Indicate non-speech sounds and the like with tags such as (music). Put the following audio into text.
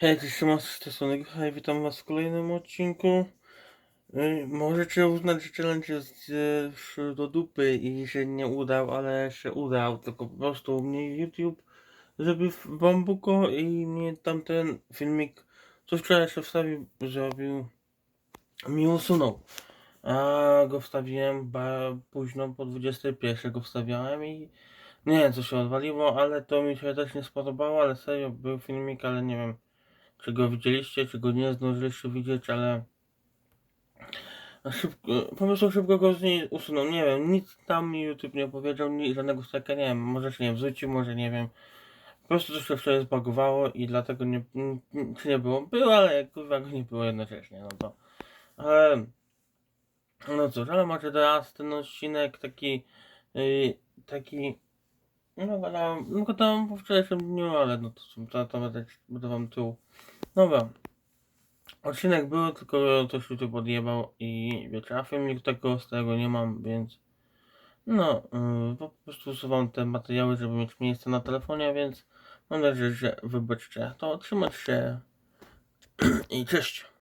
Hej, cześć, Szymon z tej strony Hej, witam was w kolejnym odcinku. Yy, możecie uznać, że challenge jest już do dupy i się nie udał, ale się udał, tylko po prostu mnie YouTube zrobił bambuko i mnie tamten filmik, co wczoraj jeszcze wstawił, zrobił, mi usunął. A go wstawiłem ba, późno, po 21 go wstawiałem i nie wiem co się odwaliło, ale to mi się też nie spodobało, ale serio był filmik, ale nie wiem czy go widzieliście, czy go nie zdążyliście widzieć, ale szybko, po prostu szybko go z niej usunął, nie wiem, nic tam mi YouTube nie powiedział, ni, żadnego strajka, nie wiem, może się nie wrzucił, może nie wiem, po prostu coś się wczoraj zbagowało i dlatego nie, czy nie było, było, ale kurwa go nie było jednocześnie, no to, ale, no cóż, ale macie teraz ten odcinek taki, yy, taki, no gadałem, no gadałem po wczorajszym dniu, ale no to, to, to, będę, będę wam tu, dobra, Odcinek był, tylko coś YouTube odjebał i wiecie, a filmik tego z tego nie mam, więc no, yy, po prostu usuwam te materiały, żeby mieć miejsce na telefonie, więc mam nadzieję, że wybaczcie. To trzymać się (clears throat) i cześć.